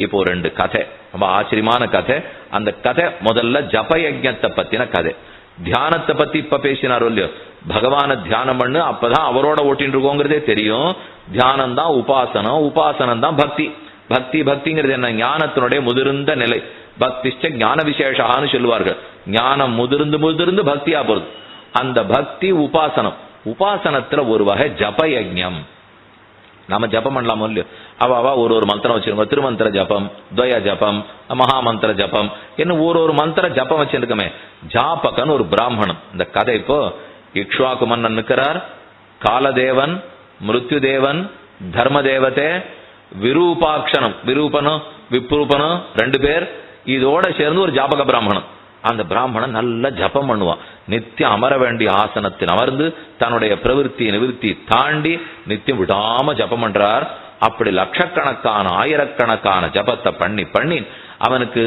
இப்போ ரெண்டு கதை. ரொம்ப ஆச்சரியமான கதை. அந்த கதை முதல்ல ஜபயஜத்தை பத்தின கதை. தியானத்தை பத்தி இப்ப பேசினாரோ இல்லையோ? பகவான தியானம் பண்ணு அப்பதான் அவரோட ஓட்டின்னு இருக்கோங்கிறதே தெரியும். தியானம் தான் உபாசனம் உபாசனம் தான் பக்தி. பக்தி பக்திங்கிறது என்ன? ஞானத்தினுடைய முதிர்ந்த நிலை. பக்திஷ்ட ஞான விசேஷான்னு சொல்லுவார்கள். ஞானம் முதிர்ந்து முதிர்ந்து பக்தியா போறது. அந்த பக்தி உபாசனம். உபாசனத்துல ஒரு வகை ஜப நாம ஜபம் பண்ணலாமோ இல்லையோ? அவாவா ஒரு ஒரு மந்திரம் வச்சிருக்கோம். திருமந்திர ஜபம் துவய ஜபம் மகாமந்திர ஜபம். என்ன ஒரு ஒரு மந்திர ஜபம் வச்சிருக்கமே? ஜாபகன் ஒரு பிராமணன். இந்த கதை இப்போ இக்ஷுவாக்கு மன்னன் நிற்கிறார். காலதேவன் மிருத்யுதேவன் தர்ம தேவதே விரூபாட்சணம் விரூபனும் விப்ரூபனும் ரெண்டு பேர். இதோட சேர்ந்து ஒரு ஜாபக பிராமணன். அந்த பிராமணன் நல்ல ஜபம் பண்ணுவான். நித்தியம் அமர வேண்டிய ஆசனத்தில் அமர்ந்து தன்னுடைய பிரவிற்த்தி நிவிருத்தி தாண்டி நித்தியம் விடாம ஜபம் பண்றார். அப்படி லட்சக்கணக்கான ஆயிரக்கணக்கான ஜபத்தை பண்ணி பண்ணி அவனுக்கு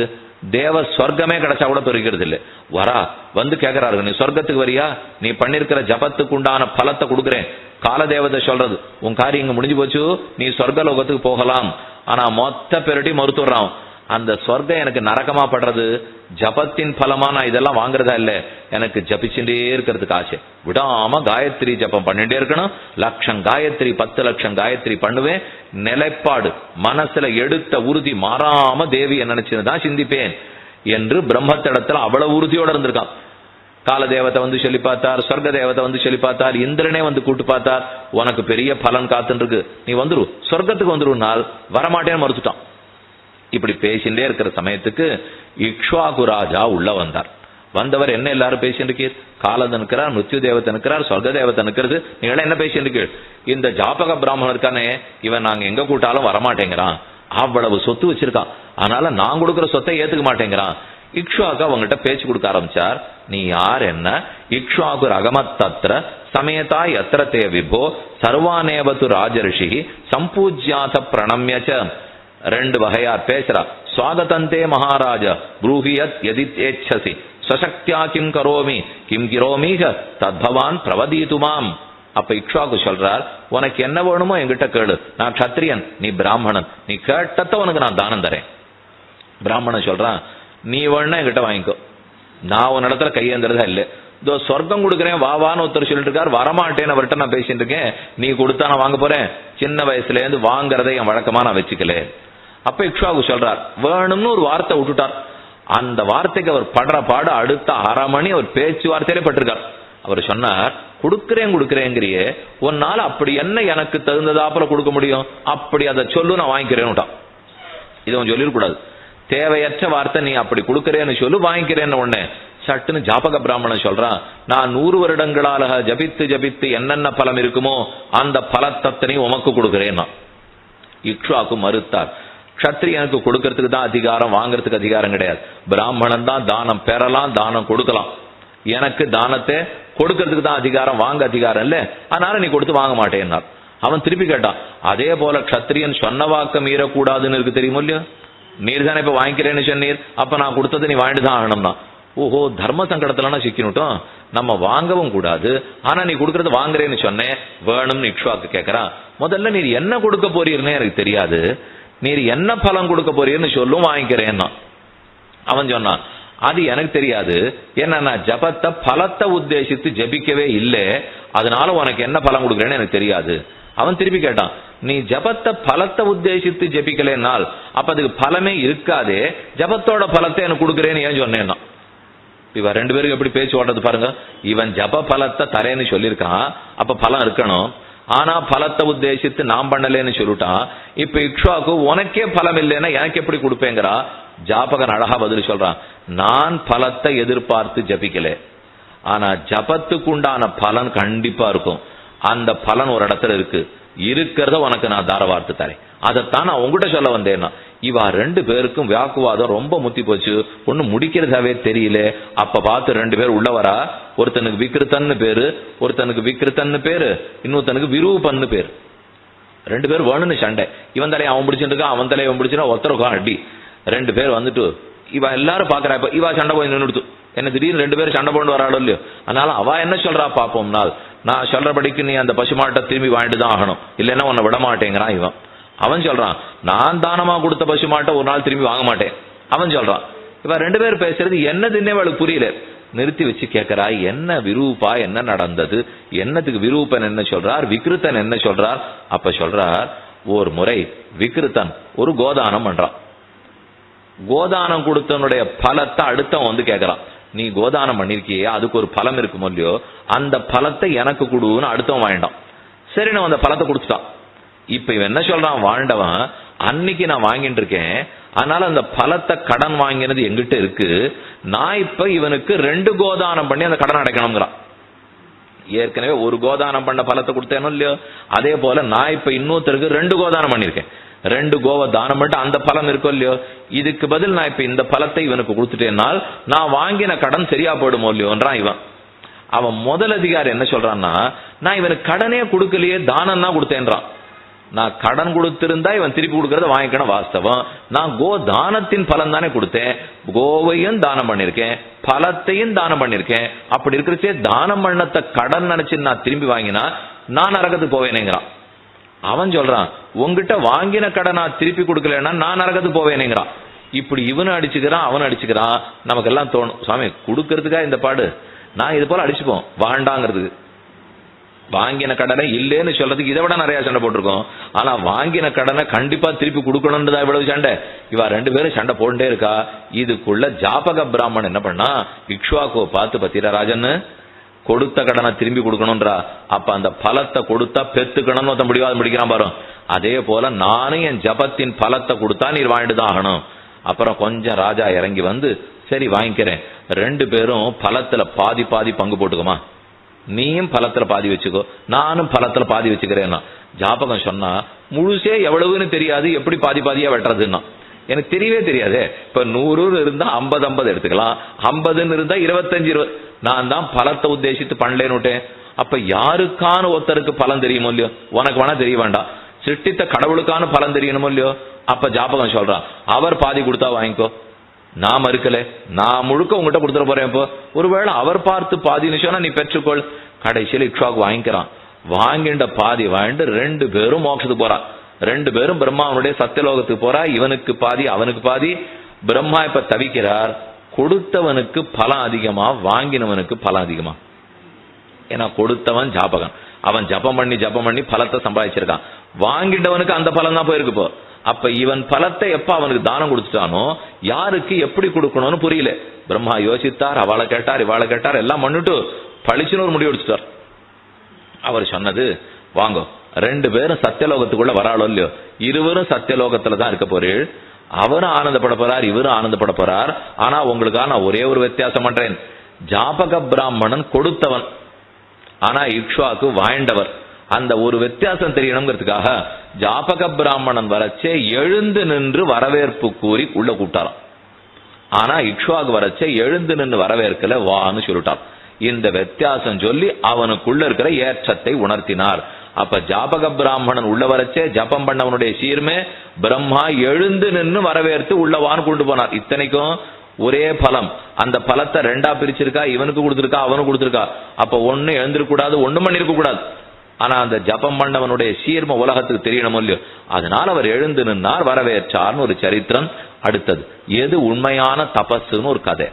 தேவ சொர்க்கமே கிடைச்சா கூட பெருகிறது இல்லை வரா வந்து கேட்கிறாரு நீ சொர்க்கத்துக்கு வரியா? நீ பண்ணிருக்கிற ஜபத்துக்கு உண்டான பலத்தை கொடுக்குறேன். காலதேவதை சொல்றது உன் காரியம் இங்க முடிஞ்சு போச்சு நீ சொர்க்க லோகத்துக்கு போகலாம். ஆனா மொத்த பெருட்டி மறுத்துடுறான் அந்த சொர்க்கம் எனக்கு நரகமா படுறது ஜபத்தின் பலமா நான் இதெல்லாம் வாங்குறதா இல்ல? எனக்கு ஜபிச்சுட்டே இருக்கிறதுக்கு ஆசை. விடாம காயத்ரி ஜபம் பண்ணிட்டே இருக்கணும். லட்சம் காயத்ரி பத்து லட்சம் காயத்ரி பண்ணுவேன். நிலைப்பாடு மனசுல எடுத்த உறுதி மாறாம தேவியை நினைச்சுன்னு சிந்திப்பேன் என்று பிரம்மத்திடத்துல அவ்வளவு உறுதியோட இருந்திருக்கான். கால தேவத்தை வந்து சொல்லி பார்த்தார் சொர்க்க தேவத்தை வந்து சொல்லி பார்த்தார் இந்திரனே வந்து கூட்டு பார்த்தார். உனக்கு பெரிய பலன் காத்துன்னு இருக்கு. நீ வந்துரு. சொர்க்கத்துக்கு வந்துருனால் வரமாட்டேன்னு மறுத்துட்டான். இப்படி பேசிட்டே இருக்கிற சமயத்துக்கு இக்ஷ்வாகு ராஜா உள்ள வந்தார். வந்தவர் என்ன எல்லாரும் பேசிட்டு இருக்கீர் காலதன் இருக்கிறார் மிருத்யு தேவத்தை இருக்கிறார் சொர்க்க தேவத்தை இருக்கிறது நீங்க என்ன பேசிட்டு இருக்கீர் இந்த ஜாபக பிராமணன் இருக்கானே இவன் நாங்க எங்க கூட்டாலும் வரமாட்டேங்கிறான். அவ்வளவு சொத்து வச்சிருக்கான். அதனால நான் கொடுக்கிற சொத்தை ஏத்துக்க மாட்டேங்கிறான். இக்ஷுவாக்கு அவங்ககிட்ட பேச்சு கொடுக்க ஆரம்பிச்சார். நீ யார் என்ன? இக்ஷ்வாகு ரகமத்தத்திர சமேதா எத்திர தே விபோ சர்வானேவது ராஜரிஷி சம்பூஜ்யாத பிரணம்யச்ச. ரெண்டு வகையா பேசுறா. சுவாகதந்தே மகாராஜா புரூஹியத் எதித்தேச்சசி சசக்தியா கிம் கரோமி கிம் கிரோமீக தத்பவான் பிரவதீதுமாம் அப்ப இக்ஷாக்கு சொல்றார் உனக்கு என்ன வேணுமோ என்கிட்ட கேளு. நான் கத்திரியன் நீ பிராமணன். நீ கேட்டத்தை உனக்கு நான் தானம் தரேன். பிராமணன் சொல்றான் நீ வேணா என்கிட்ட வாங்கிக்கோ. நான் உன் இடத்துல கையேந்துறதா இல்லை. இதோ சொர்க்கம் கொடுக்குறேன் வா வான்னு ஒருத்தர் சொல்லிட்டு இருக்கார். வரமாட்டேன்னு அவர்கிட்ட நான் பேசிட்டு இருக்கேன். நீ கொடுத்தா நான் வாங்க போறேன். சின்ன வயசுல இருந்து வாங்குறதை என் வழக்கமா நான் வச்சுக்கல. அப்ப இக்ஷாகு சொல்றார் வேணும்னு ஒரு வார்த்தை விட்டுட்டார். அந்த வார்த்தைக்கு அவர் படுற பாடு அடுத்த அரை மணி அவர் பேச்சுவார்த்தையிலே பட்டிருக்கார். அவர் சொன்னார் கொடுக்கிறேன் கொடுக்கிறேங்கிறியே உன்னால அப்படி என்ன எனக்கு தகுந்ததாப்புல கொடுக்க முடியும்? அப்படி அதை சொல்லு நான் வாங்கிக்கிறேன்னுட்டான் இதை அவன் சொல்லிடக்கூடாது தேவையற்ற வார்த்தை நீ அப்படி கொடுக்கறேன்னு சொல்லு வாங்கிக்கிறேன்னு உடனே. சட்டுன்னு ஜாபக பிராமணன் சொல்றான் நான் நூறு வருடங்களால ஜபித்து ஜபித்து என்னென்ன பலம் இருக்குமோ அந்த பலத்தத்தனையும் உமக்கு கொடுக்கிறேன்னா. இக்ஷாக்கு மறுத்தார் க்ஷத்ரியனுக்கு கொடுக்கறதுக்கு தான் அதிகாரம் வாங்கறதுக்கு அதிகாரம் கிடையாது. பிராமணன் தான் தானம் பெறலாம் தானம் கொடுக்கலாம். எனக்கு தானத்தை கொடுக்கறதுக்கு தான் அதிகாரம் வாங்க அதிகாரம் இல்ல. அதனால நீ கொடுத்து வாங்க மாட்டேன்னார். அவன் திருப்பி கேட்டான் அதே போல க்ஷத்ரியன் சொன்ன வாக்க மீறக்கூடாதுன்னு இருக்கு தெரியுமோ இல்லையோ? நீர் தானே இப்ப வாங்கிக்கிறேன்னு சொன்னீர். அப்ப நான் கொடுத்தது நீ வாங்கிட்டு தான் ஆகணும்னா. ஓஹோ தர்ம சங்கடத்துலன்னா சிக்கினுட்டோம். நம்ம வாங்கவும் கூடாது. ஆனா நீ கொடுக்கறது வாங்குறேன்னு சொன்னேன். வேணும்னு இக்ஷுவாக்கு கேட்கறான் முதல்ல நீ என்ன கொடுக்க போறீர்னே எனக்கு தெரியாது. நீர் என்ன பலம் கொடுக்க போறீன்னு சொல்லும் வாங்கிக்கிறேன்னா. அவன் சொன்னான் அது எனக்கு தெரியாது. என்னன்னா ஜபத்தை பலத்தை உத்தேசித்து ஜபிக்கவே இல்லை. அதனால உனக்கு என்ன பலம் கொடுக்குறேன்னு எனக்கு தெரியாது. அவன் திருப்பி கேட்டான் நீ ஜபத்தை பலத்தை உத்தேசித்து ஜபிக்கலைன்னால் அப்ப அதுக்கு பலமே இருக்காதே. ஜபத்தோட பலத்தை எனக்கு கொடுக்குறேன்னு ஏன் சொன்னேன்னா. இவன் ரெண்டு பேருக்கு எப்படி பேச்சு ஓடுறது பாருங்க. இவன் ஜப பலத்தை தரேன்னு சொல்லியிருக்கான். அப்ப பலம் இருக்கணும். ஆனா பலத்தை உத்தேசித்து நான் பண்ணலேன்னு சொல்லிட்டான். இப்ப இக்ஷாக்கு உனக்கே பலம் இல்லைன்னா எனக்கு எப்படி கொடுப்பேங்கிறா? ஜாபகன் அழகா பதில் சொல்றான். நான் பலத்தை எதிர்பார்த்து ஜபிக்கல. ஆனா ஜபத்துக்கு உண்டான பலன் கண்டிப்பா இருக்கும். அந்த பலன் ஒரு இடத்துல இருக்கு. இருக்கிறத உனக்கு நான் தாரவார்த்து தரேன். அதைத்தான் நான் உங்ககிட்ட சொல்ல வந்தேன்னா இவா ரெண்டு பேருக்கும் வியாக்குவாதம் ரொம்ப முத்தி போச்சு. ஒண்ணு முடிக்கிறதாவே தெரியல. அப்ப பார்த்து ரெண்டு பேர் உள்ளவரா ஒருத்தனுக்கு விக்ருத்தன்னு பேரு ஒருத்தனுக்கு விக்ருத்தன்னு பேரு இன்னொருத்தனுக்கு விரூபன்னு பேரு. ரெண்டு பேர் வேணும்னு சண்டை. இவன் தலையை அவன் பிடிச்சிட்டு அவன் தலையை அவன் பிடிச்சினா ஒருத்தருக்கும் அடி. ரெண்டு பேர் வந்துட்டு இவ எல்லாரும் பாக்குறா இப்ப இவா சண்டை போய் நின்றுடுத்து என்ன திடீர்னு ரெண்டு பேரும் சண்டை போட்டு வராளோ இல்லையோ? அதனால அவ என்ன சொல்றா பாப்போம்னால் நான் சொல்றபடிக்கு நீ அந்த பசுமாட்டை திரும்பி வாங்கிட்டு தான் ஆகணும். இல்லைன்னா உன்னை விட மாட்டேங்கிறான் இவன். அவன் சொல்றான் நான் தானமா கொடுத்த பசு மாட்டை ஒரு நாள் திரும்பி வாங்க மாட்டேன். அவன் சொல்றான். இவன் ரெண்டு பேரும் பேசுறது என்னதுன்னே அவளுக்கு புரியல. நிறுத்தி வச்சு கேட்கிறா என்ன விரூபா என்ன நடந்தது? என்னத்துக்கு விரூபன் என்ன சொல்றார்? விக்ருத்தன் என்ன சொல்றார்? அப்ப சொல்றார் ஒரு முறை விக்ருத்தன் ஒரு கோதானம் பண்றான். கோதானம் கொடுத்தனுடைய பலத்தை அடுத்தவன் வந்து கேட்கறான். நீ கோதானம் பண்ணிருக்கியே அதுக்கு ஒரு பலம் இருக்குமோ இல்லையோ? அந்த பலத்தை எனக்கு கொடுன்னு அடுத்தவன் வாங்கிட்டான். சரி நான் அந்த பலத்தை கொடுத்துட்டான். இப்ப இவன் என்ன சொல்றான்? வாழ்ந்தவன் அன்னைக்கு நான் வாங்கிட்டு இருக்கேன். அதனால அந்த பலத்தை கடன் வாங்கினது எங்கிட்ட இருக்கு. நான் இப்ப இவனுக்கு ரெண்டு கோதானம் பண்ணி அந்த கடன் அடைக்கணுங்கிறான் ஏற்கனவே ஒரு கோதானம் பண்ண பலத்தை கொடுத்தேனோ இல்லையோ? அதே போல நான் இப்ப இன்னொருத்தருக்கு ரெண்டு கோதானம் பண்ணிருக்கேன் ரெண்டு கோவ தானம் பண்ணிட்டு அந்த பலம் இருக்கோ இல்லையோ? இதுக்கு பதில் நான் இப்ப இந்த பலத்தை இவனுக்கு கொடுத்துட்டேனால் நான் வாங்கின கடன் சரியா போயிடுமோ இல்லையோன்றான் இவன். அவன் முதல் அதிகாரி என்ன சொல்றான்னா நான் இவனுக்கு கடனே கொடுக்கலையே தானம் தான் கொடுத்தேன்றான். நான் கடன் கொடுத்திருந்தா இவன் திருப்பி கொடுக்கறத வாங்கிக்கணும் வாஸ்தவம். நான் கோ தானத்தின் பலன் தானே கொடுத்தேன். கோவையும் தானம் பண்ணிருக்கேன். பலத்தையும் தானம் பண்ணிருக்கேன். அப்படி இருக்கிறச்சே தானம் பண்ணத்தை கடன் நினைச்சு நான் திரும்பி வாங்கினா நான் நரகத்துக்கு போவேனேங்கிறான். அவன் சொல்றான் உங்ககிட்ட வாங்கின கடன் நான் திருப்பி கொடுக்கலன்னா நான் நரகத்துக்கு போவேனேங்கிறான். இப்படி இவனும் அடிச்சுக்கிறான் அவனும் அடிச்சுக்கிறான். நமக்கெல்லாம் தோணும் சாமி கொடுக்கறதுக்கா இந்த பாடு? நான் இது போல அடிச்சுப்போம். வாண்டாங்கிறதுக்கு. வாங்கின கடனை இல்லைன்னு சொல்றதுக்கு இதை விட நிறைய சண்டை போட்டிருக்கோம். ஆனா வாங்கின கடனை கண்டிப்பா திருப்பி கொடுக்கணும்ன்றதா இவ்வளவு சண்டை? இவா ரெண்டு பேரும் சண்டை போட்டுட்டே இருக்கா. இதுக்குள்ள ஜாபக பிராமணன் என்ன பண்ணா? இக்ஷ்வாக்கோ பார்த்து பத்திரா ராஜன் கொடுத்த கடனை திரும்பி கொடுக்கணும்ன்றா அப்ப அந்த பலத்தை கொடுத்தா பெத்துக்கணும்னு ஒருத்தன் முடிவாதம் பிடிக்கிறான் பாரு. அதே போல நானும் என் ஜபத்தின் பலத்தை கொடுத்தா நீர் வாங்கிட்டு தான் ஆகணும். அப்புறம் கொஞ்சம் ராஜா இறங்கி வந்து சரி வாங்கிக்கிறேன். ரெண்டு பேரும் பலத்துல பாதி பாதி பங்கு போட்டுக்குமா. நீயும் பலத்துல பாதி வச்சுக்கோ. நானும் பலத்துல பாதி வச்சுக்கிறேன்னா. ஜாபகம் சொன்னா முழுசே எவ்வளவுன்னு தெரியாது எப்படி பாதி பாதியா வெட்டுறதுன்னா. எனக்கு தெரியவே தெரியாதே. இப்ப நூறு இருந்தா ஐம்பது ஐம்பது எடுத்துக்கலாம். ஐம்பதுன்னு இருந்தா இருபத்தஞ்சு இருபது நான் தான் பலத்தை உத்தேசித்து பண்ணலேன்னு அப்ப யாருக்கான ஒருத்தருக்கு பலன் தெரியுமோ இல்லையோ? உனக்கு வேணா தெரிய வேண்டாம். சிருஷ்டித்த கடவுளுக்கான பலன் தெரியணுமோ இல்லையோ? அப்ப ஜாபகம் சொல்றான் அவர் பாதி கொடுத்தா வாங்கிக்கோ. நான் மறுக்கல. நான் முழுக்க உங்ககிட்ட கொடுத்துட போறேன் இப்போ. ஒருவேளை அவர் பார்த்து பாதின்னு சொன்னா நீ பெற்றுக்கொள். கடைசியில் இக்ஷாக்கு வாங்கிக்கிறான். வாங்கின்ற பாதி வாங்கிட்டு ரெண்டு பேரும் மோட்சத்துக்கு போறான் ரெண்டு பேரும் பிரம்மாவனுடைய சத்தியலோகத்துக்கு போறா. இவனுக்கு பாதி அவனுக்கு பாதி. பிரம்மா இப்ப தவிக்கிறார். கொடுத்தவனுக்கு பலம் அதிகமா வாங்கினவனுக்கு பலம் அதிகமா. ஏன்னா கொடுத்தவன் ஜாபகன். அவன் ஜபம் பண்ணி ஜபம் பண்ணி பலத்தை சம்பாதிச்சிருக்கான். வாங்கிட்டவனுக்கு அந்த பலம் தான் போயிருக்கு இப்போ. அப்ப இவன் பலத்தை எப்ப அவனுக்கு தானம் கொடுத்துட்டானோ யாருக்கு எப்படி கொடுக்கணும்னு புரியல. பிரம்மா யோசித்தார் அவளை கேட்டார் இவாளை கேட்டார் எல்லாம் பண்ணிட்டு பளிச்சுன்னு ஒரு முடிவு எடுத்துட்டார். அவர் சொன்னது வாங்க ரெண்டு பேரும் சத்தியலோகத்துக்குள்ள வராளோ இல்லையோ இருவரும் சத்தியலோகத்துல தான் இருக்க போறீள் அவரும் ஆனந்தப்பட போறார் இவரும் ஆனந்தப்பட போறார். ஆனா உங்களுக்காக நான் ஒரே ஒரு வித்தியாசம் பண்றேன். ஜாபக பிராமணன் கொடுத்தவன். ஆனா இக்ஷுவாக்கு வாய்ந்தவர். அந்த ஒரு வித்தியாசம் தெரியணுங்கிறதுக்காக ஜாபக பிராமணன் வரச்சே எழுந்து நின்று வரவேற்பு கூறி உள்ள கூட்டாராம் ஆனா இக்ஷுவாக்கு வரச்சே எழுந்து நின்று வரவேற்கல வான்னு சொல்லிட்டார். இந்த வித்தியாசம் சொல்லி அவனுக்குள்ள இருக்கிற ஏற்றத்தை உணர்த்தினார். அப்ப ஜாபக பிராமணன் உள்ள வரச்சே ஜபம் பண்ணவனுடைய சீர்மே பிரம்மா எழுந்து நின்று வரவேற்று உள்ளவான்னு கொண்டு போனார். இத்தனைக்கும் ஒரே பலம். அந்த பலத்தை ரெண்டா பிரிச்சிருக்கா? இவனுக்கு கொடுத்திருக்கா? அவனுக்கு கொடுத்திருக்கா? அப்ப ஒன்னு எழுந்திருக்க கூடாது ஒண்ணும் பண்ணிருக்க கூடாது ஆனா அந்த ஜபம் பண்ணவனுடைய சீர்ம உலகத்துக்கு தெரியணும் இல்லையோ? அதனால அவர் எழுந்து நின்னார் வரவேற்றார்னு ஒரு சரித்திரம் அடுத்தது. எது உண்மையான தபஸ்ன்னு ஒரு கதை.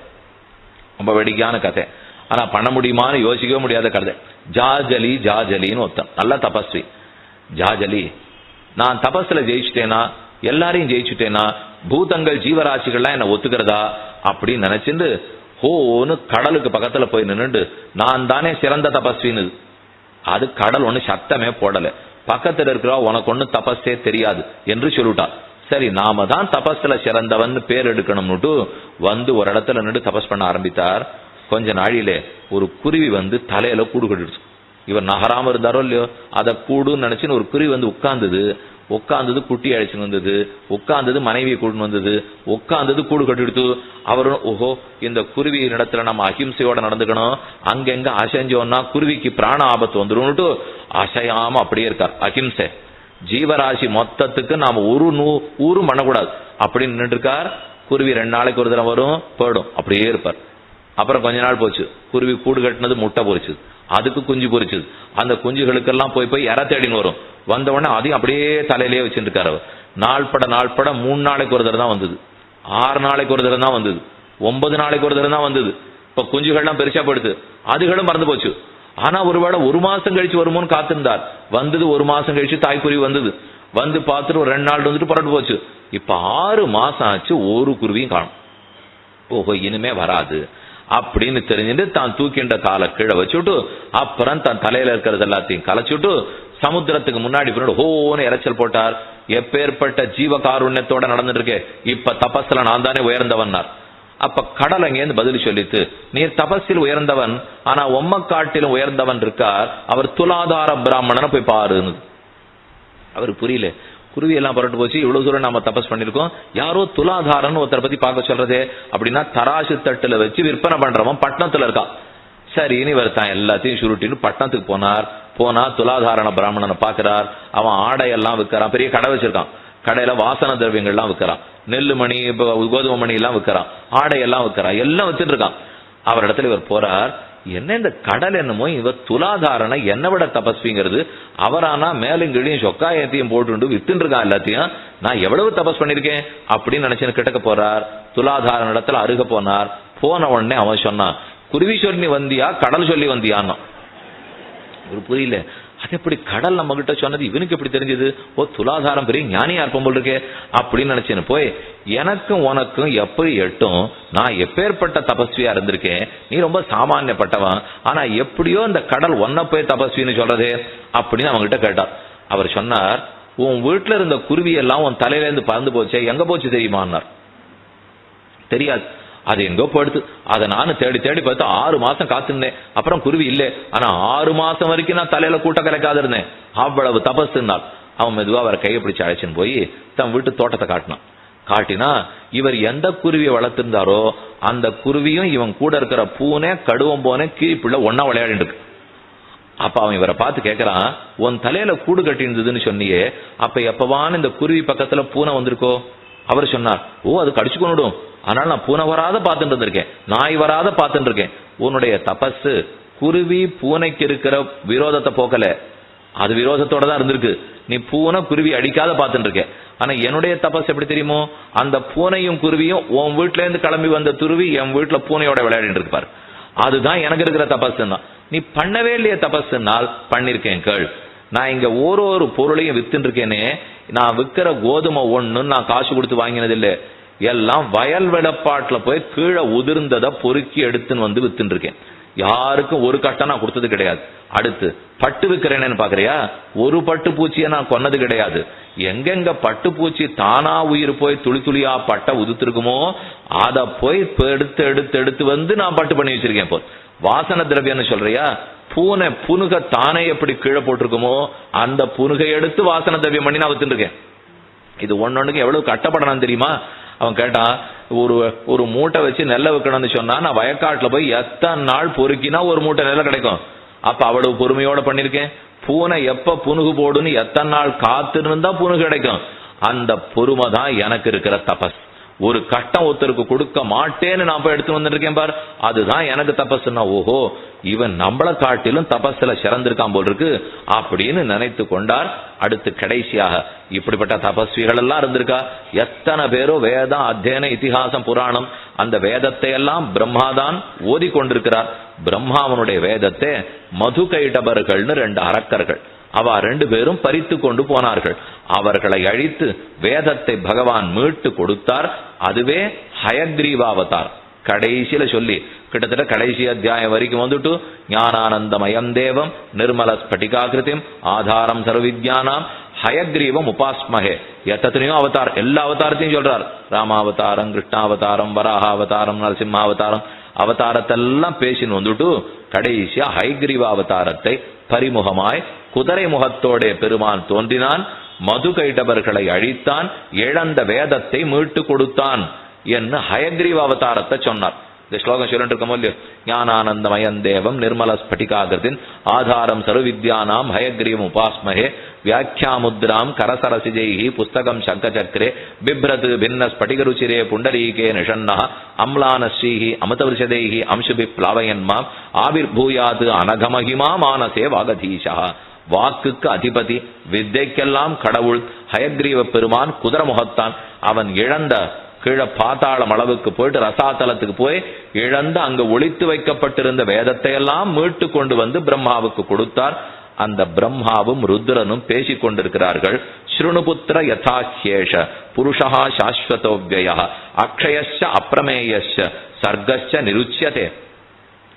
ரொம்ப வெடிக்கான கதை. ஆனா பண்ண முடியுமான்னு யோசிக்கவே முடியாத கதை. ஜாஜலி ஜாஜலின்னு ஒருத்தன். நல்ல தபஸ்வி. ஜாஜலி நான் தபஸ்ல ஜெயிச்சுட்டேனா? எல்லாரையும் ஜெயிச்சுட்டேனா? பூதங்கள் ஜீவராசிகள்லாம் என்ன ஒத்துக்கிறதா? அப்படின்னு நினைச்சிட்டு ஹோன்னு கடலுக்கு பக்கத்துல போய் நின்னுட்டு நான் தானே சிறந்த தபஸ்வின்னு அது கடல் ஒண்ணு சத்தமே போடல. பக்கத்துல இருக்கிறா உனக்கு ஒண்ணு தபஸே தெரியாது என்று சொல்லிட்டா சரி நாம தான் தபஸ்ல சிறந்தவன் பேர் எடுக்கணும்னுட்டு வந்து ஒரு இடத்துல நின்று தபஸ் பண்ண ஆரம்பித்தார். கொஞ்ச நாழிலே ஒரு குருவி வந்து தலையில கூடு கட்டிடுச்சு. இவர் நகராம இருந்தாரோ இல்லையோ அதை கூடுன்னு நினைச்சுன்னு ஒரு குருவி வந்து உட்கார்ந்தது. உட்காந்தது குட்டி அழைச்சின்னு வந்தது உட்காந்தது மனைவியை கூட்டு வந்தது உட்காந்தது கூடு கட்டிடுத்து அவரும் ஓஹோ இந்த குருவி இடத்துல நம்ம அஹிம்சையோட நடந்துக்கணும் அங்கெங்க அசைஞ்சோம்னா குருவிக்கு பிராண ஆபத்து வந்துடும்னுட்டு அசையாம அப்படியே இருக்கார். அஹிம்சை ஜீவராசி மொத்தத்துக்கு நாம ஒரு நூ ஊரும் பண்ணக்கூடாது. அப்படின்னு நின்று இருக்கார் குருவி ரெண்டு நாளைக்கு ஒரு தடவை வரும் போயிடும். அப்படியே இருப்பார். அப்புறம் கொஞ்ச நாள் போச்சு. குருவி கூடு கட்டினது முட்டை பொரிச்சுது. அதுக்கு குஞ்சு பொரிச்சுது. அந்த குஞ்சுகளுக்கெல்லாம் போய் போய் இற தேடின்னு வரும். வந்த உடனே அதையும் அப்படியே தலையிலேயே வச்சுட்டு இருக்காரு அவர். நாள் பட நாள் பட மூணு நாளைக்கு ஒரு தடவை தான் வந்தது. ஆறு நாளைக்கு ஒரு தடவை தான் வந்தது. ஒன்பது நாளைக்கு ஒரு தடவை தான் வந்தது. இப்ப குஞ்சுகள்லாம் பெருசா படுத்து அதுகளும் மறந்து போச்சு. ஆனா ஒருவேளை ஒரு மாசம் கழிச்சு வருமோன்னு காத்திருந்தார். வந்தது ஒரு மாசம் கழிச்சு தாய்க்குருவி வந்தது. வந்து பார்த்துட்டு ஒரு ரெண்டு நாள் வந்துட்டு புரட்டு போச்சு. இப்ப ஆறு மாசம் ஆச்சு ஒரு குருவியும் காணும். ஓஹோ இனிமே வராது. அப்படின்னு தெரிஞ்சுட்டு தான் தூக்கின்ற காலை கீழே வச்சுட்டு அப்புறம் தன் தலையில இருக்கிறது எல்லாத்தையும் கலைச்சுட்டு சமுத்திரத்துக்கு முன்னாடி பின்னாடி ஹோன்னு இறைச்சல் போட்டார். எப்பேற்பட்ட ஜீவ காருண்யத்தோட நடந்துட்டு இருக்கே இப்ப தபஸ்ல நான் தானே உயர்ந்தவன்னார். அப்ப கடல் அங்கேருந்து பதில் சொல்லித்து நீர் தபஸில் உயர்ந்தவன் ஆனா உம்ம காட்டிலும் உயர்ந்தவன் இருக்கார். அவர் துலாதார பிராமணனை போய் பாருன்னு. அவர் புரியல. குருவி எல்லாம் புரட்டு போச்சு. இவ்வளவு தூரம் நாம தபஸ் பண்ணிருக்கோம். யாரோ துலாதாரன்னு ஒருத்தரை பத்தி பார்க்க சொல்றது. அப்படின்னா தராசு தட்டுல வச்சு விற்பனை பண்றவன் பட்டணத்துல இருக்கான் சரின்னு இவர் தான் எல்லாத்தையும் சுருட்டின்னு பட்டணத்துக்கு போனார். போனா துலாதாரண பிராமணனை பாக்குறார் அவன் ஆடையெல்லாம் விற்கிறான். பெரிய கடை வச்சிருக்கான். கடையில வாசன திரவியங்கள்லாம் விற்கிறான். நெல்லு மணி கோதுமை மணி எல்லாம் விற்கிறான். ஆடையெல்லாம் விற்கிறான். எல்லாம் வச்சுட்டு இருக்கான். அவர் இடத்துல இவர் போறார். என்ன இந்த கடல் என்னமோ இவர் துலாதாரண என்ன விட தபஸ்விங்கிறது. அவரானா மேலும் கீழையும் சொக்காயத்தையும் போட்டு வித்துட்டு இருக்கான் எல்லாத்தையும். நான் எவ்வளவு தபஸ் பண்ணிருக்கேன்? அப்படின்னு நினைச்சுன்னு கிட்டக்க போறார். துலாதாரண இடத்துல அருக போனார். போன உடனே அவன் சொன்னான் குருவி சொல்லி வந்தியா? கடல் சொல்லி வந்தியான்னு. ஒரு புரியல. அது எப்படி கடல் நம்ம கிட்ட சொன்னது இவனுக்கு எப்படி தெரிஞ்சது? ஓ துலாதாரம் பெரிய ஞானியா இருப்போம் போல் இருக்கே அப்படின்னு நினைச்சேன்னு போய் எனக்கும் உனக்கும் எப்படி எட்டும்? நான் எப்பேற்பட்ட தபஸ்வியா இருந்திருக்கேன். நீ ரொம்ப சாமானியப்பட்டவன். ஆனா எப்படியோ இந்த கடல் ஒன்ன போய் தபஸ்வின்னு சொல்றதே அப்படின்னு அவங்க கிட்ட கேட்டார் அவர் சொன்னார் உன் வீட்டுல இருந்த குருவி எல்லாம் உன் தலையில இருந்து பறந்து போச்சே. எங்க போச்சு தெரியுமான்னார். தெரியாது. அது எங்கோ போடுது அதை நானும் தேடி தேடி பார்த்து ஆறு மாசம் காத்திருந்தேன். அப்புறம் குருவி இல்லை. ஆனா ஆறு மாசம் வரைக்கும் நான் தலையில கூட்ட கலைக்காத இருந்தேன் அவ்வளவு தபஸ்னாள் அவன் மெதுவா அவரை கையை பிடிச்சு அழைச்சின்னு போய் தன் வீட்டு தோட்டத்தை காட்டினான். காட்டினா இவர் எந்த குருவியை வளர்த்திருந்தாரோ அந்த குருவியும் இவன் கூட இருக்கிற பூனை கடுவம் போனே கீரிப்புள்ள ஒன்னா விளையாடிட்டு இருக்கு. அப்ப அவன் இவரை பார்த்து கேட்கறான் உன் தலையில கூடு கட்டி இருந்ததுன்னு சொன்னியே அப்ப எப்பவான இந்த குருவி பக்கத்துல பூனை வந்திருக்கோ? அவர் சொன்னார் ஓ அது கடிச்சு கொண்டுடும். ஆனால் நான் பூனை வராத பார்த்துட்டு இருந்திருக்கேன். நாய் வராத பார்த்துட்டு இருக்கேன். உன்னுடைய தபஸு குருவி பூனைக்கு இருக்கிற விரோதத்தை போக்கல. அது விரோதத்தோட தான் இருந்திருக்கு. நீ பூனை குருவி அடிக்காத பார்த்துட்டு இருக்க ஆனா என்னுடைய தபஸ் எப்படி தெரியுமோ அந்த பூனையும் குருவியும் உன் வீட்டுல இருந்து கிளம்பி வந்த துருவி என் வீட்டுல பூனையோட விளையாடிட்டு இருப்பார் அதுதான் எனக்கு இருக்கிற தபஸ் தான் நீ பண்ணவே இல்லையே தபஸ்னால் பண்ணிருக்கேன் கேள். நான் இங்க ஒரு ஒரு பொருளையும் வித்துட்டு இருக்கேனே. நான் விற்கிற கோதுமை ஒண்ணு நான் காசு கொடுத்து வாங்கினது இல்ல எல்லாம் வயல் வெளப்பாட்டில் போய் கீழே உதிர்ந்ததை பொறுக்கி எடுத்துன்னு வந்து வித்துட்டு இருக்கேன் யாருக்கும் ஒரு கட்டம் நான் கொடுத்தது கிடையாது. அடுத்து பட்டு விற்கிறேன்னு பாக்குறியா? ஒரு பட்டு பூச்சியை நான் கொன்னது கிடையாது. எங்கெங்க பட்டு பூச்சி தானா உயிர் போய் துளி துளியா பட்டை உதுத்திருக்குமோ அத போய் எடுத்து எடுத்து எடுத்து வந்து நான் பட்டு பண்ணி வச்சிருக்கேன் இப்போ. வாசன திரவியம்னு சொல்றியா? பூனை புனுக தானே எப்படி கீழே போட்டிருக்குமோ அந்த புனுகை எடுத்து வாசன திரவியம் பண்ணி நான் வித்துட்டு இருக்கேன் இது ஒன்னொன்னுக்கு எவ்வளவு கட்டப்படணும் தெரியுமா? அவன் கேட்டான் ஒரு ஒரு மூட்டை வச்சு நெல்லை வைக்கணும்னு சொன்னா நான் வயக்காட்டுல போய் எத்தனை நாள் பொறுக்கினா ஒரு மூட்டை நெல்லை கிடைக்கும்? அப்ப அவ்வளவு பொறுமையோட பண்ணிருக்கேன். பூனை எப்ப புனுகு போடுன்னு எத்தனை நாள் காத்துன்னு தான் புனுகு கிடைக்கும்? அந்த பொறுமை தான் எனக்கு இருக்கிற தபஸ். ஒரு கட்டம் ஒருத்தருக்கு கொடுக்க மாட்டேன்னு நான் போய் எடுத்து வந்துருக்கேன் பார். அதுதான் எனக்கு தபஸ்னா ஓஹோ இவன் நம்மள காட்டிலும் தபஸ்ல சிறந்திருக்கான் போல் இருக்கு அப்படின்னு நினைத்து கொண்டார் அடுத்து கடைசியாக. இப்படிப்பட்ட தபஸ்விகள் எல்லாம் இருந்திருக்கா? எத்தனை பேரோ வேதம் அத்தியன இத்திஹாசம் புராணம் அந்த வேதத்தை எல்லாம் பிரம்மாதான் ஓதி கொண்டிருக்கிறார் பிரம்மாவனுடைய வேதத்தை மது கைடபர்கள்னு ரெண்டு அரக்கர்கள் அவ ரெண்டு பேரும் பறித்து கொண்டு போனார்கள். அவர்களை அழித்து வேதத்தை பகவான் மீட்டு கொடுத்தார். அதுவே ஹயக்ரீவாவதார். கடைசியில சொல்லி கிட்டத்தட்ட கடைசி அத்தியாயம் வரைக்கும் வந்துட்டு ஞானானந்தமயம் தேவம் நிர்மல ஸ்பட்டிகாகிருதிம் ஆதாரம் சர்வவித்யானாம் ஹயக்ரீவம் உபாஸ்மகே. எத்தனையோ அவதார் எல்லா அவதாரத்தையும் சொல்றார். ராமாவதாரம் கிருஷ்ணாவதாரம் வராக அவதாரம் நரசிம்மாவதாரம் அவதாரத்தெல்லாம் பேசின்னு வந்துட்டு கடைசியா ஹைகிரீவ அவதாரத்தை பரிமுகமாய் குதிரை முகத்தோடே பெருமான் தோன்றினான். மது கைடவர்களை அழித்தான் இழந்த வேதத்தை மீட்டு கொடுத்தான் என்று ஹயக்ரீவ அவதாரத்தை சொன்னார். இந்த ஸ்லோகம் சொல்லிட்டு இருக்கோமோ இல்லையோ ஞானானந்தமயம் தேவம் நிர்மல ஸ்பட்டிகாகிருதின் ஆதாரம் சர்வவித்யானாம் ஹயக்ரீவம் உபாஸ்மகே வியாக்கியாமுத்ராம் கரசரசிஜைஹி புஸ்தகம் சங்கச்சக்கரே பிப்ரது பின்ன ஸ்பட்டிகருச்சிரே புண்டரீகே நிஷன்னா அம்லான ஸ்ரீஹி அம்சுபி பிளாவயன்மாம் ஆவிர்பூயாது அனகமகிமா மானசே வாகதீஷா. வாக்குக்கு அதிபதி வித்தைக்கெல்லாம் கடவுள் ஹயக்ரீவ பெருமான் குதிரமுகத்தான் அவன் இழந்த கீழே பாத்தாளம் அளவுக்கு போயிட்டு ரசாத்தலத்துக்கு போய் இழந்து அங்கு ஒழித்து வைக்கப்பட்டிருந்த வேதத்தை எல்லாம் மீட்டு கொண்டு வந்து பிரம்மாவுக்கு கொடுத்தார். அந்த பிரம்மாவும் ருத்ரனும் பேசிக் கொண்டிருக்கிறார்கள். ஸ்ருணுபுத்திர யதாஹேஷ புருஷா சாஸ்வதோவிய அக்ஷயஸ்ய அப்பிரமேயஸ்ய சர்க்கச்ச நிருச்சியதே.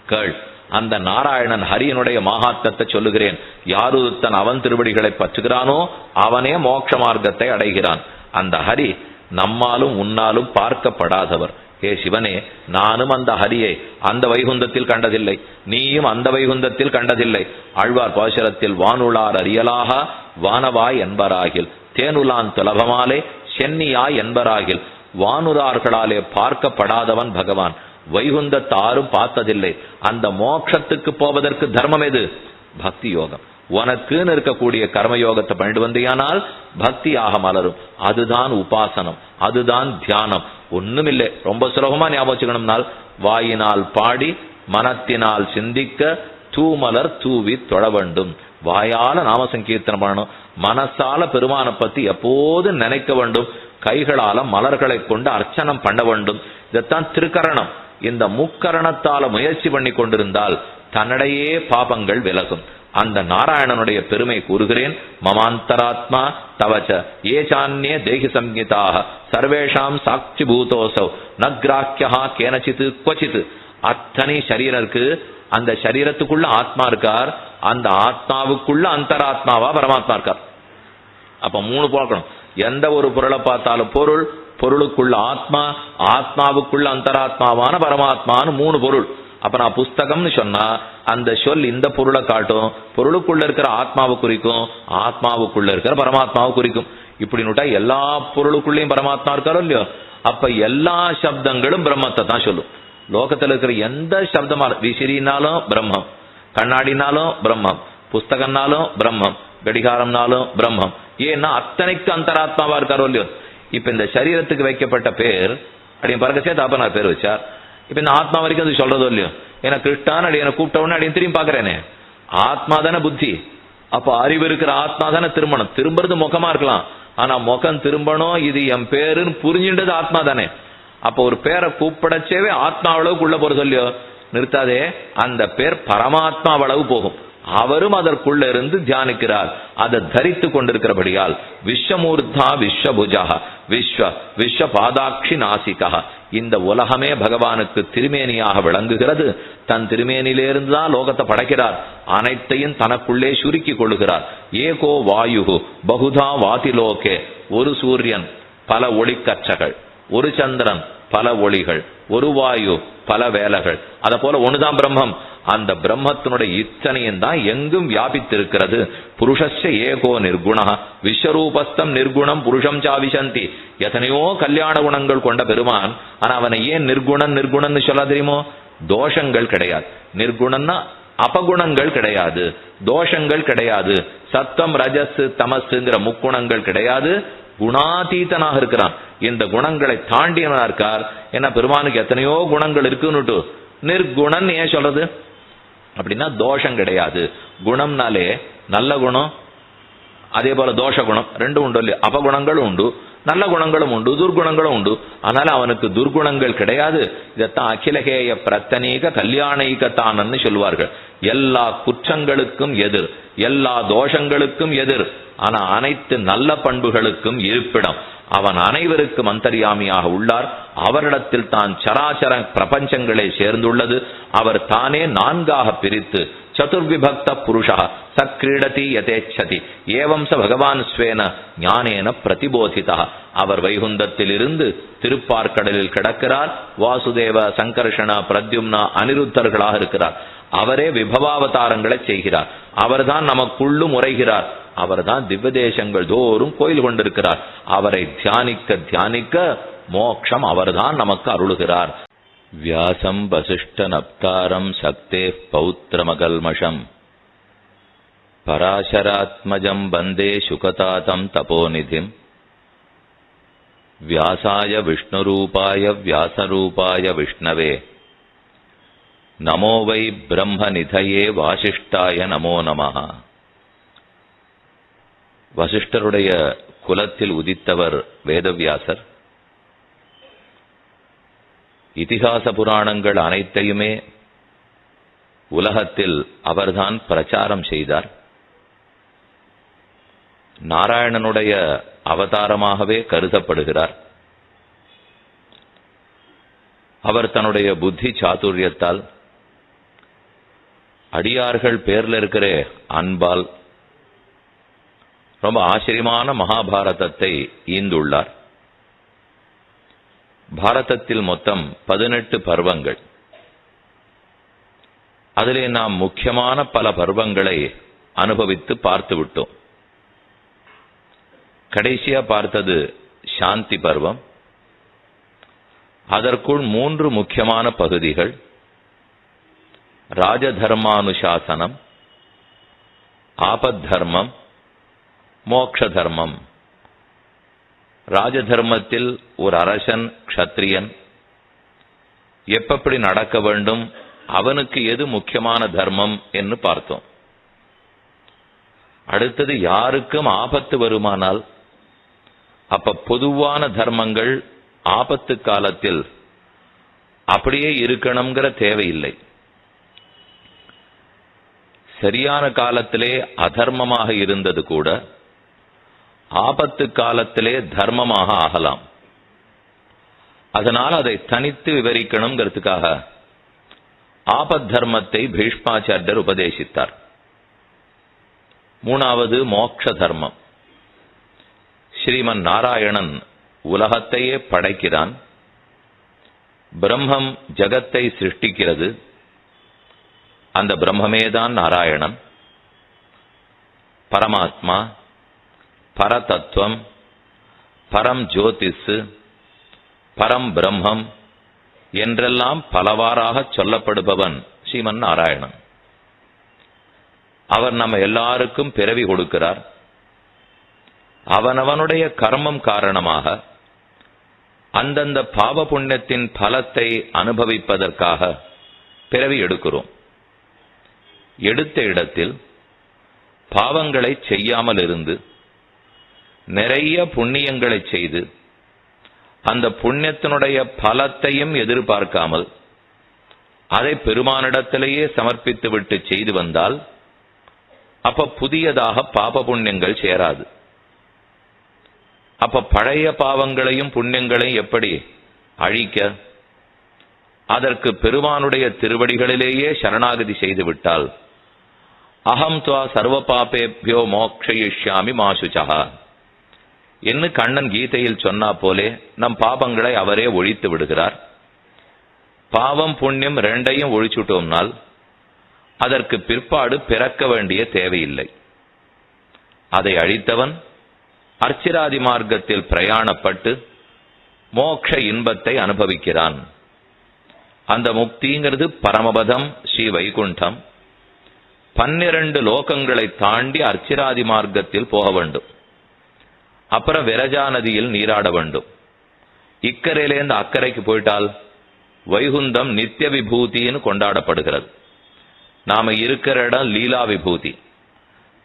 கேள். அந்த நாராயணன் ஹரியனுடைய மகாத்மத்தை சொல்லுகிறேன். யாரு தன் அவன் திருவடிகளை பற்றுகிறானோ அவனே மோட்ச மார்க்கத்தை அடைகிறான். அந்த ஹரி நம்மாலும் உன்னாலும் பார்க்கப்படாதவர். ஏ சிவனே நானும் அந்த ஹரியை அந்த வைகுந்தத்தில் கண்டதில்லை. நீயும் அந்த வைகுந்தத்தில் கண்டதில்லை. ஆழ்வார் பாசுரத்தில் வானுளார் அறியலாக வானவாய் என்பராகில் தேனுலான் துலபமாலே சென்னியாய் என்பராகில் வானுரார்களாலே பார்க்கப்படாதவன் பகவான். வைகுந்தத்தாரும் பார்த்ததில்லை. அந்த மோட்சத்துக்கு போவதற்கு தர்மம் எது? பக்தி யோகம். உனக்குன்னு இருக்கக்கூடிய கர்மயோகத்தை பண்ணிட்டு வந்தியானால் பக்தியாக மலரும். அதுதான் உபாசனம். அதுதான் தியானம். ஒண்ணுமில்லை. ரொம்ப சுலபமா ஞாபகம் வச்சுக்கணும்னால் வாயினால் பாடி மனத்தினால் சிந்திக்க தூமலர் தூவி தொழ வேண்டும். வாயால நாம சங்கீர்த்தனம் பண்ணணும். மனசால பெருமானை பத்தி எப்போதும் நினைக்க வேண்டும். கைகளால மலர்களை கொண்டு அர்ச்சனம் பண்ண வேண்டும். இதைத்தான் திருக்கரணம். இந்த முக்கரணத்தால முயற்சி பண்ணி கொண்டிருந்தால் தன்னிடையே பாபங்கள் விலகும். அந்த நாராயணனுடைய பெருமை கூறுகிறேன். மமாந்தராத்மா தவச்ச. ஏசான்ய தேகி சம்ஹிதாக சர்வேஷாம் சாட்சி பூதோசவ் நக்ராக்கியா கேனச்சித்து கொச்சித்து அத்தனை சரீரம் இருக்கு அந்த சரீரத்துக்குள்ள ஆத்மா இருக்கார். அந்த ஆத்மாவுக்குள்ள அந்தராத்மாவா பரமாத்மா இருக்கார். அப்ப மூணு பார்க்கணும். எந்த ஒரு பொருளை பார்த்தாலும் பொருள் பொருளுக்குள்ள ஆத்மா ஆத்மாவுக்குள்ள அந்தராத்மாவான பரமாத்மான்னு மூணு பொருள். அப்ப நான் புஸ்தகம்னு சொன்னா அந்த சொல் இந்த பொருளை காட்டும். பொருளுக்குள்ள இருக்கிற ஆத்மாவை குறிக்கும் ஆத்மாவுக்குள்ள இருக்கிற பரமாத்மாவை குறிக்கும். இப்படின்னுட்டா எல்லா பொருளுக்குள்ளேயும் பரமாத்மா இருக்காரோ இல்லையோ? அப்ப எல்லா சப்தங்களும் பிரம்மத்தை தான் சொல்லும். லோகத்துல இருக்கிற எந்த சப்தமா விசிறினாலும் பிரம்மம் கண்ணாடினாலும் பிரம்மம் புஸ்தகம்னாலும் பிரம்மம் கடிகாரம்னாலும் பிரம்மம். ஏன்னா அத்தனைக்கு அந்தராத்மாவா இருக்காரோ இல்லையோ? இப்ப இந்த சரீரத்துக்கு வைக்கப்பட்ட பேர் அப்படி சேர்த்து அப்பனார் பேர் வச்சார். இப்ப இந்த ஆத்மா வரைக்கும் அது சொல்றதோ இல்லையோ? ஏன்னா கிருஷ்டான் அடி என்ன கூப்பிட்ட உடனே அப்படின்னு திரும்பி பாக்குறேனே ஆத்மா தானே புத்தி. அப்ப அறிவு இருக்கிற ஆத்மா தானே திரும்பணும். திரும்புறது முகமா இருக்கலாம். ஆனா முகம் திரும்பணும் இது என் பேருன்னு புரிஞ்சின்றது ஆத்மா தானே. அப்ப ஒரு பேரை கூப்பிடச்சேவே ஆத்மா அளவுக்கு உள்ள போற சொல்லியோ நிறுத்தாதே. அந்த பேர் பரமாத்மா அளவு போகும். அவரும் அதற்குள்ள இருந்து தியானிக்கிறார். அதை தரித்து கொண்டிருக்கிறபடியால் விஸ்வமூர்த்தா விஸ்வபுஜா விஸ்வ விஸ்வ பாதாட்சி நாசிகா இந்த உலகமே பகவானுக்கு திருமேனியாக விளங்குகிறது. தன் திருமேனியிலிருந்து தான் லோகத்தை படைக்கிறார். அனைத்தையும் தனக்குள்ளே சுருக்கி கொள்ளுகிறார் ஏகோ வாயு பகுதா வாதிலோகே ஒரு சூரியன் பல ஒளிக்கற்றகள் ஒரு சந்திரன் பல ஒளிகள் ஒரு வாயு பல வேலைகள். அத போல ஒண்ணுதான் பிரம்மம். அந்த பிரம்மத்தினுடைய இத்தனையும் தான் எங்கும் வியாபித்திருக்கிறது. புருஷஸ்ய ஏகோ நிர்குணா. விஸ்வரூபஸ்தம் நிர்குணம் புருஷம் சாவிசந்தி எத்தனையோ கல்யாண குணங்கள் கொண்ட பெருமான். ஆனா அவனை ஏன் நிர்குணன் நிர்குணன்னு சொல்ல தெரியுமோ? தோஷங்கள் கிடையாது. நிர்குணன்னா அபகுணங்கள் கிடையாது. தோஷங்கள் கிடையாது. சத்தம் ரஜஸ் தமசுங்கிற முக்குணங்கள் கிடையாது. குணாதீதனாக இருக்கிறான். இந்த குணங்களை தாண்டியவனா இருக்கார். ஏன்னா பெருமானுக்கு எத்தனையோ குணங்கள் இருக்குன்னுட்டு. நிர்குணன் ஏன் சொல்றது? அப்படின்னா தோஷம் கிடையாது. குணம்னாலே நல்ல குணம் அதே போல தோஷ குணம் ரெண்டும் உண்டு இல்லையா? அபகுணங்களும் உண்டு நல்ல குணங்களும் உண்டு துர்குணங்களும் உண்டு. அதனால அவனுக்கு துர்குணங்கள் கிடையாது. இதைத்தான் அகிலகேய பிரத்தனீக கல்யாணீகத்தானன்னு சொல்வார்கள். எல்லா குற்றங்களுக்கும் எதிர் எல்லா தோஷங்களுக்கும் எதிர். ஆனா அனைத்து நல்ல பண்புகளுக்கும் இருப்பிடம். அவன் அனைவருக்கும் அந்தரியாமியாக உள்ளார். அவரிடத்தில் தான் சராசர பிரபஞ்சங்களே சேர்ந்துள்ளது. அவர் தானே நான்காக பிரித்து சதுர்விபக்த புருஷா சக்ரீடதி யதேச்சதி ஏவம் ச பகவான் ஸ்வேன ஞானேன பிரதிபோதிதா. அவர் வைகுந்தத்தில் இருந்து திருப்பார்க்கடலில் கிடக்கிறார். வாசுதேவ சங்கர்ஷண பிரத்யும்னா அனிருத்தர்களாக இருக்கிறார். அவரே விபவாவதாரங்களை செய்கிறார். அவர்தான் நமக்குள்ளும் உரைகிறார் அவர்தான் திவ்ய தேசங்கள் தோறும் கோயில் கொண்டிருக்கிறார் அவரை தியானிக்க தியானிக்க மோக்ஷம் அவர்தான் நமக்கு அருளுகிறார் வியாசம் வசிஷ்ட நப்தாரம் சக்தே பௌத்திரமகல்மஷம் பராசராத்மஜம் வந்தே சுகதாதம் தபோநிதிம் व्यासाय विष्णुरूपाय व्यासरूपाय विष्णवे नमो वै ब्रह्मनिधये वासिष्ठाय नमो नमः வசிஷ்டருடைய குலத்தில் உதித்தவர் வேதவியாசர். இதிகாச புராணங்கள் அனைத்தையுமே உலகத்தில் அவர்தான் பிரச்சாரம் செய்தார். நாராயணனுடைய அவதாரமாகவே கருதப்படுகிறார். அவர் தன்னுடைய புத்தி சாதுரியத்தால் அடியார்கள் பேர்ல இருக்கிற அன்பால் ரொம்ப ஆச்சரியமான மகாபாரதத்தை ஈந்துள்ளார். பாரதத்தில் மொத்தம் பதினெட்டு பருவங்கள். அதிலே நாம் முக்கியமான பல பருவங்களை அனுபவித்து பார்த்து விட்டோம். கடைசியா பார்த்தது சாந்தி பருவம். அதற்குள் மூன்று முக்கியமான பகுதிகள். ராஜதர்மானுசாசனம் ஆபத்தர்மம் மோக்ஷ தர்மம் ராஜதர்மத்தில் ஒரு அரசன் க்ஷத்ரியன். எப்படி நடக்க வேண்டும் அவனுக்கு எது முக்கியமான தர்மம் என்று பார்த்தோம். அடுத்தது யாருக்கும் ஆபத்து வருமானால் அப்ப பொதுவான தர்மங்கள் ஆபத்து காலத்தில் அப்படியே இருக்கணுங்கிற தேவையில்லை. சரியான காலத்திலே அதர்மமாக இருந்தது கூட ஆபத்து காலத்திலே தர்மமாக ஆகலாம். அதனால் அதை தனித்து விவரிக்கணுங்கிறதுக்காக ஆபத் தர்மத்தை பீஷ்மாச்சாரியர் உபதேசித்தார். மூணாவது மோக்ஷ தர்மம். ஸ்ரீமன் நாராயணன் உலகத்தையே படைக்கிறான். பிரம்மம் ஜகத்தை சிருஷ்டிக்கிறது. அந்த பிரம்மமேதான் நாராயணன். பரமாத்மா பரதத்துவம் பரம் ஜோதிஷு பரம் பிரம்மம் என்றெல்லாம் பலவாறாக சொல்லப்படுபவன் ஸ்ரீமன் நாராயணன். அவர் நம்ம எல்லாருக்கும் பிறவி கொடுக்கிறார். அவனவனுடைய கர்மம் காரணமாக அந்தந்த பாவ புண்ணியத்தின் பலத்தை அனுபவிப்பதற்காக பிறவி எடுக்கிறோம். எடுத்த இடத்தில் பாவங்களை செய்யாமல் இருந்து நிறைய புண்ணியங்களை செய்து அந்த புண்ணியத்தினுடைய பலத்தையும் எதிர்பார்க்காமல் அதை பெருமானிடத்திலேயே சமர்ப்பித்து விட்டு செய்து வந்தால் அப்ப புதியதாக பாப புண்ணியங்கள் சேராது. அப்ப பழைய பாவங்களையும் புண்ணியங்களையும் எப்படி அழிக்க? அதற்கு பெருமானுடைய திருவடிகளிலேயே சரணாகதி செய்து விட்டால் அகம் துவா சர்வ பாபேபியோ மோக்ஷயிஷ்யாமி மாசுச்சகா என்று கண்ணன் கீதையில் சொன்னா போலே நம் பாபங்களை அவரே ஒழித்து விடுகிறார் பாவம் புண்ணியம் ரெண்டையும் ஒழிச்சுட்டோம்னால் அதற்கு பிற்பாடு பிறக்க வேண்டிய தேவையில்லை அதை அழித்தவன் அர்ச்சிராதி மார்க்கத்தில் பிரயாணப்பட்டு மோக்ஷ இன்பத்தை அனுபவிக்கிறான் அந்த முக்திங்கிறது பரமபதம் ஸ்ரீ வைகுண்டம் பன்னிரண்டு லோகங்களை தாண்டி அர்ச்சிராதி மார்க்கத்தில் போக வேண்டும் அப்புறம் விரஜா நதியில் நீராட வேண்டும். இக்கரையிலேருந்து அக்கறைக்கு போயிட்டால் வைகுந்தம் நித்திய விபூதின்னு கொண்டாடப்படுகிறது. நாம இருக்கிற இடம் லீலா விபூதி.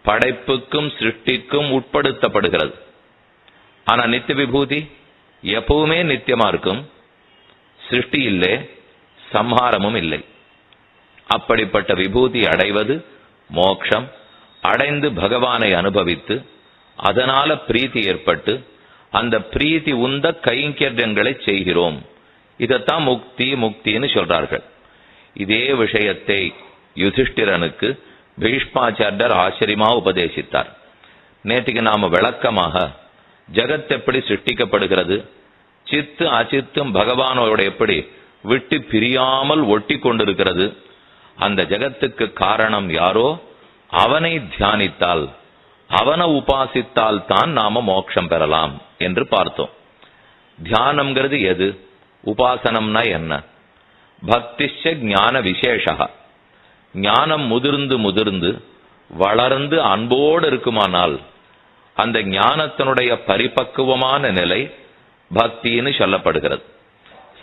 படைப்புக்கும் சிருஷ்டிக்கும் உட்படுத்தப்படுகிறது. ஆனா நித்திய விபூதி எப்பவுமே நித்தியமா இருக்கும். சிருஷ்டி இல்லை சம்ஹாரமும் இல்லை. அப்படிப்பட்ட விபூதி அடைவது மோக்ஷம். அடைந்து பகவானை அனுபவித்து அதனால பிரீத்தி ஏற்பட்டு அந்த பிரீத்தி உந்த கைங்கரியங்களை செய்கிறோம். இதைத்தான் முக்தி முக்தின்னு சொல்றார்கள். இதே விஷயத்தை யுதிஷ்டிரனுக்கு பீஷ்மாச்சாரியர் ஆச்சரியமா உபதேசித்தார். நேற்றுக்கு நாம விளக்கமாக ஜகத் எப்படி சிருஷ்டிக்கப்படுகிறது? சித்து அச்சித்தும் பகவானோட எப்படி விட்டு பிரியாமல் ஒட்டி கொண்டிருக்கிறது? அந்த ஜகத்துக்கு காரணம் யாரோ? அவனை தியானித்தால் அவனை உபாசித்தால் தான் நாம மோட்சம் பெறலாம் என்று பார்த்தோம். தியானம்ங்கிறது எது? உபாசனம்னா என்ன? பக்திஷ ஞான விசேஷா. ஞானம் முதிர்ந்து முதிர்ந்து வளர்ந்து அன்போடு இருக்குமானால் அந்த ஞானத்தினுடைய பரிபக்குவமான நிலை பக்தின்னு சொல்லப்படுகிறது.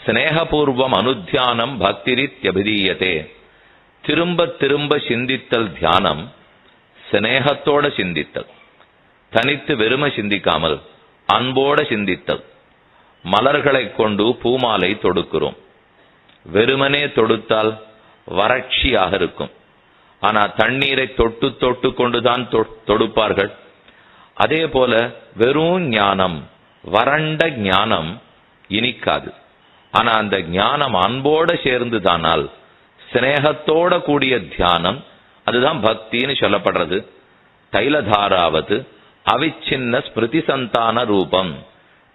சிநேகபூர்வம் அனுத்தியானம் பக்திரித்யபிதீயத்தே திரும்ப திரும்ப சிந்தித்தல் தியானம் சிநேகத்தோட சிந்தித்தல் தனித்து வெறுமை சிந்திக்காமல் அன்போட சிந்தித்தல் மலர்களைக் கொண்டு பூமாலை தொடுக்கிறோம் வெறுமனே தொடுத்தால் வறட்சியாக இருக்கும் ஆனால் தண்ணீரை தொட்டு தொட்டு கொண்டுதான் தொடுப்பார்கள் அதே போல வெறும் ஞானம் வறண்ட ஞானம் இனிக்காது ஆனால் அந்த ஞானம் அன்போட சேர்ந்துதானால் சிநேகத்தோட கூடிய தியானம் அதுதான் பக்தின்னு சொல்லப்படுறது. தைலதாராவது அவிச்சின்ன ஸ்மிருதி சந்தான ரூபம்.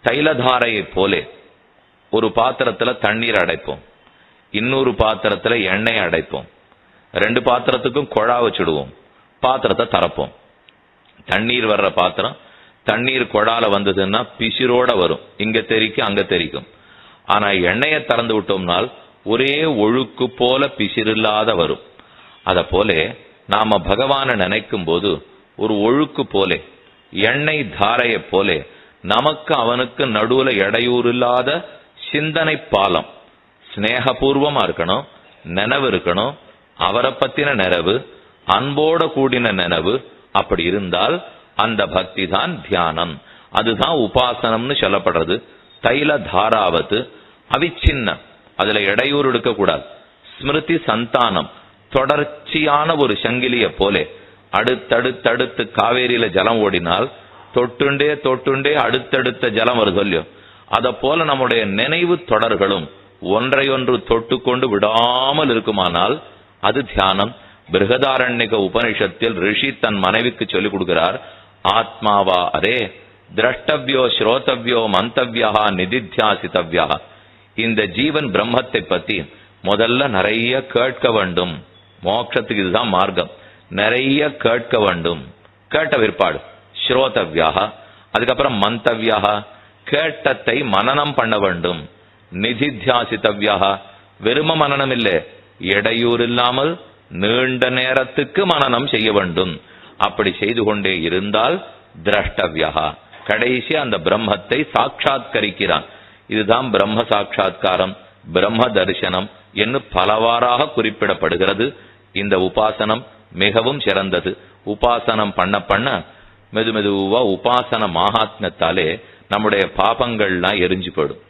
தைலதாரையைப் போலே ஒரு பாத்திரத்துல தண்ணீர் அடைப்போம். இன்னொரு பாத்திரத்துல எண்ணெய் அடைப்போம். ரெண்டு பாத்திரத்துக்கும் குழா வச்சுடுவோம். பாத்திரத்தை தரப்போம். தண்ணீர் வர்ற பாத்திரம் தண்ணீர் குழால வந்ததுன்னா பிசிரோட வரும். இங்க தெரிக்கும் அங்க தெரிக்கும். ஆனா எண்ணெயை திறந்து விட்டோம்னால் ஒரே ஒழுக்கு போல பிசிறில்லாத வரும். அதை போல நாம பகவானை நினைக்கும் போது ஒரு ஒழுக்கு போலே எண்ணெய் தாரையை போலே நமக்கு அவனுக்கு நடுவுல இடையூறு இல்லாத சிந்தனை பாலம் சிநேகபூர்வமா இருக்கணும் நினைவு இருக்கணும் அவரை பத்தின நினைவு அன்போட கூடின நினைவு அப்படி இருந்தால் அந்த பக்தி தான் தியானம். அதுதான் உபாசனம்னு சொல்லப்படுறது. தைல தாராவது அவிச்சின்னம் அதுல இடையூறு எடுக்கக்கூடாது. ஸ்மிருதி சந்தானம் தொடர்ச்சியான ஒரு சங்கிலிய போலே அடுத்தடுத்தடுத்து காவேரியில ஜலம் ஓடினால் தொட்டுண்டே தொட்டுண்டே அடுத்தடுத்த ஜலம் வருது இல்லையோ அத போல நம்முடைய நினைவு தொடர்களும் ஒன்றையொன்று தொட்டு கொண்டு விடாமல் இருக்குமானால் அது தியானம். பிருகதாரண்யக உபனிஷத்தில் ரிஷி தன் மனைவிக்கு சொல்லிக் கொடுக்கிறார் ஆத்மாவா அரே திரஷ்டவ்யோ ஸ்ரோதவ்யோ மந்தவ்யா நிதித்தியாசித்தவ்யா இந்த ஜீவன் பிரம்மத்தை பத்தி முதல்ல நிறைய கேட்க வேண்டும். மோட்சத்துக்கு இதுதான் மார்க்கம். நிறைய கேட்க வேண்டும். கேட்ட விற்பாடு ஸ்ரோதவியாக அதுக்கப்புறம் மந்தவியாக கேட்டத்தை மனனம் பண்ண வேண்டும். நிதித்தியாசித்தவ்யாக வெறும மனனம் இல்லை. இடையூறு இல்லாமல் நீண்ட நேரத்துக்கு மனனம் செய்ய வேண்டும். அப்படி செய்து கொண்டே இருந்தால் திரஷ்டவ்யா கடைசி அந்த பிரம்மத்தை சாட்சாத்கரிக்கிறான். இதுதான் பிரம்ம சாட்சா்காரம் பிரம்ம தரிசனம் என்று பலவாறாக குறிப்பிடப்படுகிறது. இந்த உபாசனம் மிகவும் சிறந்தது. உபாசனம் பண்ண பண்ண மெது மெதுவா உபாசன மகாத்மியத்தாலே நம்முடைய பாபங்கள்லாம் எரிஞ்சு போயிடும்.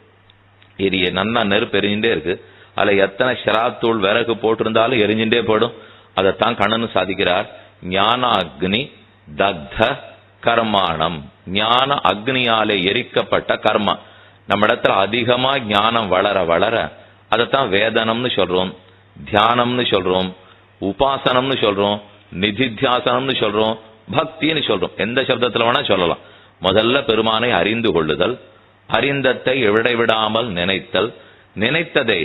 எரிய நன்னா நெருப்பு எரிஞ்சுட்டே இருக்கு. அதுல எத்தனை ஷராத்தூள் விறகு போட்டிருந்தாலும் எரிஞ்சுட்டே போயிடும். அதைத்தான் கண்ணன் சாதிக்கிறார். ஞான அக்னி தக்த கர்மாணம். ஞான அக்னியாலே எரிக்கப்பட்ட கர்மா. நம்ம இடத்துல அதிகமா ஞானம் வளர வளர அதைத்தான் வேதனம்னு சொல்றோம். தியானம்னு சொல்றோம். உபாசனம்னு சொல்றோம் நிதித்தியாசனம்னு சொல்றோம் பக்தின்னு சொல்றோம். எந்த சப்தத்தில் வேணா சொல்லலாம். முதல்ல பெருமானை அறிந்து கொள்ளுதல் அறிந்தத்தை விடாமல் நினைத்தல் நினைத்ததை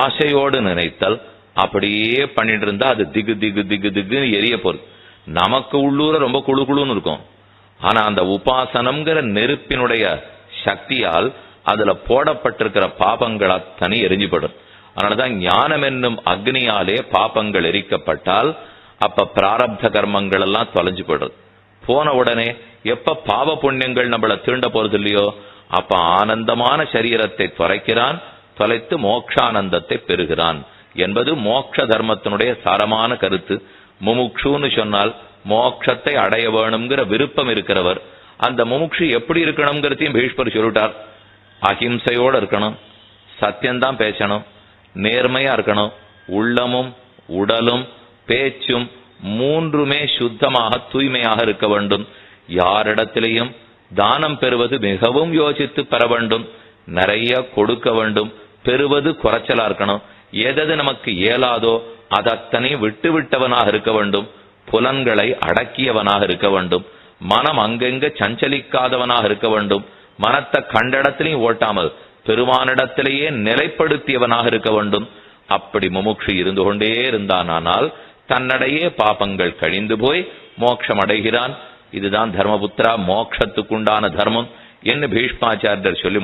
ஆசையோடு நினைத்தல் அப்படியே பண்ணிட்டு இருந்தா அது திகு திகு திகு திகுன்னு எரிய போறது. நமக்கு உள்ளூர ரொம்ப குழு குழுன்னு இருக்கும். ஆனா அந்த உபாசனம்ங்கிற நெருப்பினுடைய சக்தியால் அதுல போடப்பட்டிருக்கிற பாபங்கள் அத்தனை எரிஞ்சுபடும் அதனாலதான் ஞானம் என்னும் அக்னியாலே பாப்பங்கள் எரிக்கப்பட்டால் அப்ப பிராரப்த கர்மங்கள் எல்லாம் தொலைஞ்சு போயிடுது போன உடனே எப்ப பாவ புண்ணியங்கள் நம்மள தீண்ட போறது இல்லையோ அப்ப ஆனந்தமான சரீரத்தை தொலைக்கிறான் தொலைத்து மோக்ஷானந்தத்தை பெறுகிறான். என்பது மோக்ஷ தர்மத்தினுடைய சாரமான கருத்து. முமுக்ஷுன்னு சொன்னால் மோட்சத்தை அடைய வேணுங்கிற விருப்பம் இருக்கிறவர். அந்த முமுக்ஷு எப்படி இருக்கணுங்கிறதையும் பீஷ்மர் சொல்லிட்டார். அஹிம்சையோடு இருக்கணும். சத்தியம்தான் பேசணும். நேர்மையா இருக்கணும். உள்ளமும் உடலும் பேச்சும் மூன்றுமே சுத்தமாக தூய்மையாக இருக்க வேண்டும். யாரிடத்திலையும் தானம் பெறுவது மிகவும் யோசித்து பெற வேண்டும். நிறைய கொடுக்க வேண்டும். பெறுவது குறைச்சலா இருக்கணும். எதது நமக்கு இயலாதோ அதத்தனை விட்டு விட்டவனாக இருக்க வேண்டும். புலன்களை அடக்கியவனாக இருக்க வேண்டும். மனம் அங்கெங்க சஞ்சலிக்காதவனாக இருக்க வேண்டும். மனத்தை கண்டடத்திலையும் ஓட்டாமல் பெருமானிடத்திலேயே நிலைப்படுத்தியவனாக இருக்க வேண்டும். அப்படி முமுட்சு இருந்து கொண்டே இருந்தானால் தன்னடையே பாபங்கள் கழிந்து போய் மோட்சம் அடைகிறான். இதுதான் தர்மபுத்திரா மோட்சத்துக்குண்டான தர்மம் என்று பீஷ்மாச்சாரியர் சொல்லி